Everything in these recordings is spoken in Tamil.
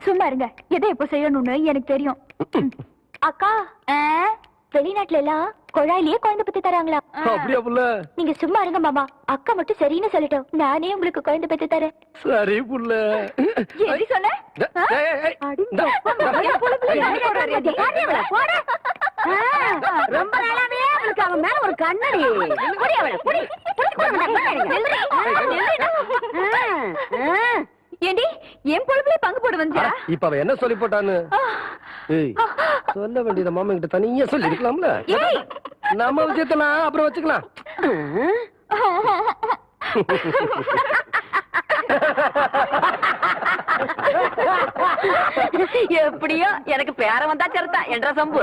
சும்மா இருங்க எதை எப்ப செய்யணும்னு எனக்கு தெரியும். அக்கா வெளிநாட்டுல எல்லாம் குழாயிலேயே குழந்தை பத்தி தராங்களா? நீங்க சும்மா இருங்க மாமா. அக்கா மட்டும் சரின்னு சொல்லட்டும். நானே உங்களுக்கு குழந்தை பத்தி தரேன். சரி புள்ள. எப்படி சொன்ன? ரொம்ப நாளாவே அவளுக்கு அவன் மேல ஒரு கண்ணடி புடி அவளை, புடி. புடிச்சு போட மாட்டா, போடாதீங்க. ஆ, ஆ. ஏண்டி என் பொழுப்புல பங்கு போட வந்தியா அட, இப்ப அவ என்ன சொல்லி போட்டான்னு? சொல்ல வேண்டியத மாமா கிட்ட தனியா சொல்லி இருக்கலாம்ல. நம்ம விஷயத்தெல்லாம் அப்புறம் வச்சுக்கலாம். எப்படியோ எனக்கு பேர வந்தா சரிதா என்ற சம்பு.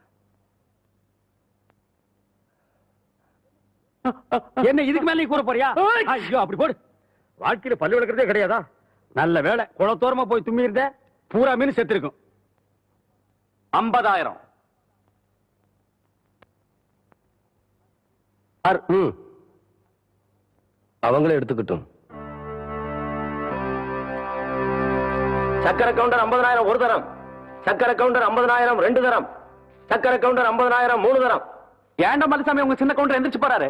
என்ன இதுக்கு மேல நீ கூற போறியா? ஐயோ அப்படி போடு. வாழ்க்கையில பல்லு விளக்குறதே கிடையாதா? நல்ல வேலை. குளத்தோரமா போய் தும்மி இருந்த பூரா மீன் செத்துருக்கும். ஐம்பதாயிரம். ம். அவங்களே எடுத்துக்கிட்டும். சக்கரை கவுண்டர் ஐம்பதனாயிரம் ஒரு தரம். சக்கரை கவுண்டர் ஐம்பதனாயிரம் ரெண்டு தரம். சக்கரை கவுண்டர் ஐம்பதனாயிரம் மூணு தரம். ஏன்டா மலுசாமி உங்க சின்ன கவுண்டர் எந்திரிச்சு போறாரு?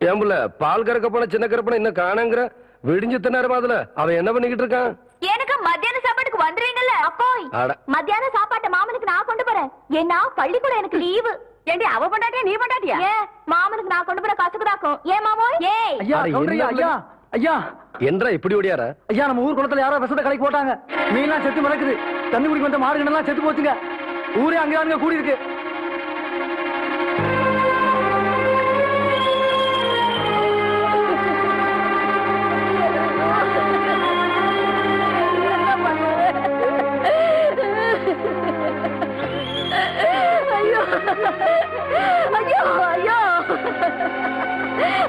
ஏம்புல பால் கறக்க போன சின்ன கருப்பனை இன்னும் காணங்கிற விடிஞ்சு தின்னாரு அதுல? அவன் என்ன பண்ணிக்கிட்டு இருக்கான்? எனக்கு மத்தியான சாப்பாட்டுக்கு வந்துருவீங்கல்ல? அப்போய் அட. மத்தியான சாப்பாட்டை மாமனுக்கு நான் கொண்டு போறேன். ஏன்னா பள்ளிக்கூடம் எனக்கு லீவு. ஏண்டி அவ பண்ணாட்டியா நீ பண்ணாட்டியா ஏன் மாமனுக்கு நான் கொண்டு போற கசுக்குதாக்கும். ஏன் மாமோய் ஏய் ஐயா அட, ஐயா, என்ன ஐயா? ஐயா. என்றா இப்படி ஓடியார? ஐயா நம்ம ஊர் குளத்துல யாரோ விஷத்தை கலக்கி போட்டாங்க. மீன்லாம் செத்து மிதக்குது. தண்ணி குடிக்க வந்த மாடுகள்லாம் செத்து போச்சுங்க. ஊரே அங்கே அங்க கூடி இருக்கு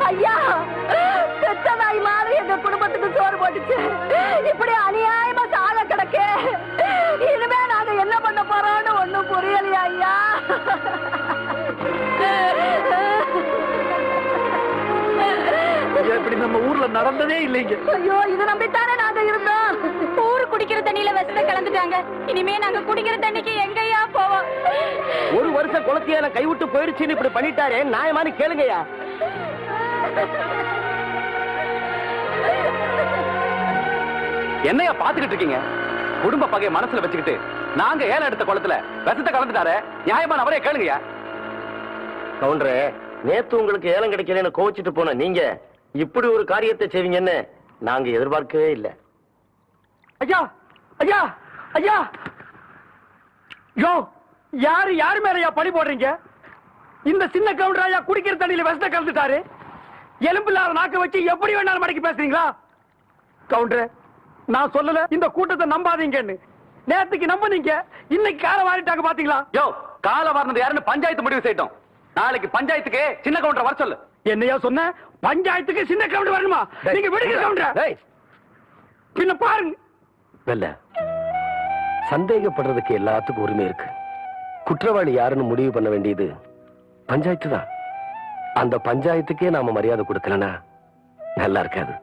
ஐயா பெத்த நாய் மாதிரி எங்க குடும்பத்துக்கு சோறு போட்டுச்சு. இப்படி அநியாயமா சாக கிடக்கு. இனிமே நாங்க என்ன பண்ண போறோம்னு ஒண்ணும் புரியலையா ஐயா. ஐயா, இப்படி நம்ம ஊர்ல நடந்ததே இல்லைங்க. ஐயோ இது நம்பித்தானே நாங்க இருந்தோம். ஊரு குடிக்கிற கலந்துட்டாங்க. இனிமே நாங்க குடிக்கிற தண்ணிக்கு எங்கயா போவோம். ஒரு வருஷம் குளத்தியால கைவிட்டு போயிடுச்சுன்னு இப்படி பண்ணிட்டாரே நியாயமானு கேளுங்கய்யா. என்னையா பாத்துக்கிட்டு இருக்கீங்க? குடும்ப பகைய மனசுல வச்சுக்கிட்டு நாங்க ஏலம் எடுத்த குளத்துல விஷத்தை கலந்துட்டாரு நியாயமான அவரே கேளுங்கய்யா. கவுண்டரே நேத்து உங்களுக்கு ஏலம் கிடைக்கலன்னு கோச்சிட்டு போன நீங்க இப்படி ஒரு காரியத்தை செய்வீங்கன்னு நாங்க எதிர்பார்க்கவே இல்ல. ஐயா ஐயா ஐயா. யோ யாரு யாரு மேலயா பழி போடுறீங்க? இந்த சின்ன கவுண்டர் ஐயா குடிக்கிற தண்ணியில விஷத்தை கலந்துட்டாரு. எலும்பு இல்லாத நாக்க வச்சு எப்படி வேணாலும் மடக்கி பேசுறீங்களா? கவுண்டர் நான் சொல்லல. இந்த கூட்டத்தை நம்பாதீங்கன்னு. நேத்துக்கு நம்புனீங்க. இன்னைக்கு கால வாரிட்டாங்க பாத்தீங்களா? யோ கால வாரினது யாருன்னு பஞ்சாயத்து முடிவு செய்யட்டும். நாளைக்கு பஞ்சாயத்துக்கு சின்ன கவுண்டர் வர சொல்லு. என்னையா சொன்ன? பஞ்சாயத்துக்கு சின்ன கவுண்டர் வரணுமா? நீங்க விடுங்க கவுண்டர். பின்ன பாருங்க. வெல்ல சந்தேகப்படுறதுக்கு எல்லாத்துக்கும் உரிமை இருக்கு. குற்றவாளி யாருன்னு முடிவு பண்ண வேண்டியது பஞ்சாயத்து தான். அந்த பஞ்சாயத்துக்கே நாம மரியாதை கொடுக்கலனா நல்லா இருக்காது.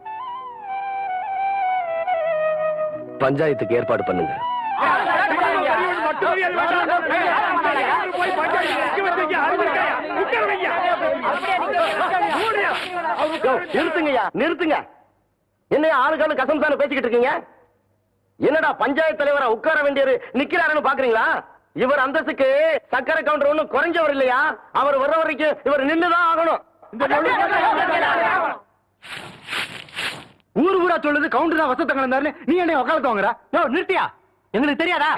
பஞ்சாயத்துக்கு ஏற்பாடு பண்ணுங்க. நிறுத்துங்கய்யா நிறுத்துங்க. என்ன ஆளுக்கான கசம் தானே பேசிக்கிட்டு இருக்கீங்க? என்னடா பஞ்சாயத்து தலைவரா உட்கார வேண்டியவர் நிக்கிறாருன்னு பாக்குறீங்களா? இவர் அந்தஸ்துக்கு சக்கரை கவுண்டர் ஒண்ணும் குறைஞ்சவர் இல்லையா? அவர் வர்ற வரைக்கும் இவர் நின்னுதான் ஆகணும். ஊர் ஊரா சொல்லுது கவுண்டர் தான் வசத்தங்க இருந்தாரு நீ என்ன உட்காந்து வாங்குற? யோ நிறுத்தியா? எங்களுக்கு தெரியாதா?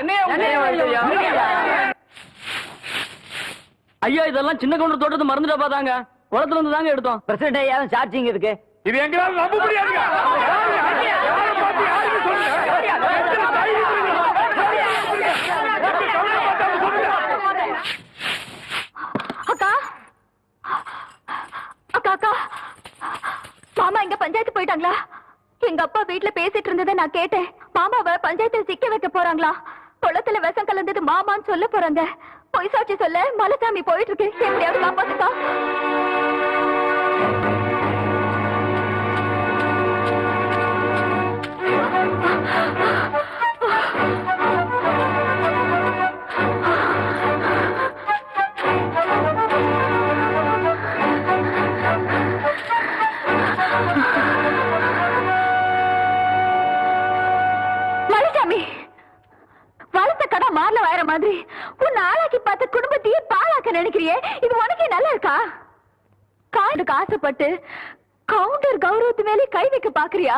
ஐயா இதெல்லாம் சின்ன கவுண்டர் தோட்டத்தை மறந்துட்டா பாத்தாங்க குளத்துல இருந்து தாங்க எடுத்தோம். பிரசிடண்ட் ஐயா சாட்சிங்க இருக்கு? இது எங்களால நம்ப முடியாதுங்க யாரை பார்த்து யாருக்கு சொல்லுங்க? அக்கா அக்கா அக்கா மாமா இங்க பஞ்சாயத்து போயிட்டாங்களா? எங்க அப்பா வீட்டுல பேசிட்டு இருந்ததை நான் கேட்டேன். மாமாவை பஞ்சாயத்துல சிக்க வைக்க போறாங்களா? குளத்துல விஷம் கலந்தது மாமான்னு சொல்ல போறாங்க. பொய் சாட்சி சொல்ல மலைசாமி போயிட்டு இருக்கு. எப்படியாவது காப்பாத்துக்கா. மாதிரி உன் ஆளாக்கி பார்த்த குடும்பத்தையே பாழாக்க நினைக்கிறியே? இது உனக்கே நல்லா இருக்கா காலுக்கு ஆசைப்பட்டு கவுண்டர் கௌரவத்து மேலே கை வைக்க பாக்குறியா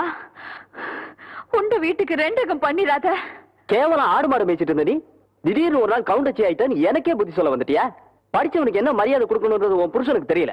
உண்ட வீட்டுக்கு ரெண்டகம் பண்ணிடாத. கேவலம் ஆடு மாடு மேய்ச்சிட்டு இருந்த நீ? திடீர்னு ஒரு நாள் கவுண்டச்சி ஆயிட்டான்னு எனக்கே புத்தி சொல்ல வந்துட்டியா? படிச்சவனுக்கு என்ன மரியாதை கொடுக்கணும்ன்றது உன் புருஷனுக்கு தெரியல.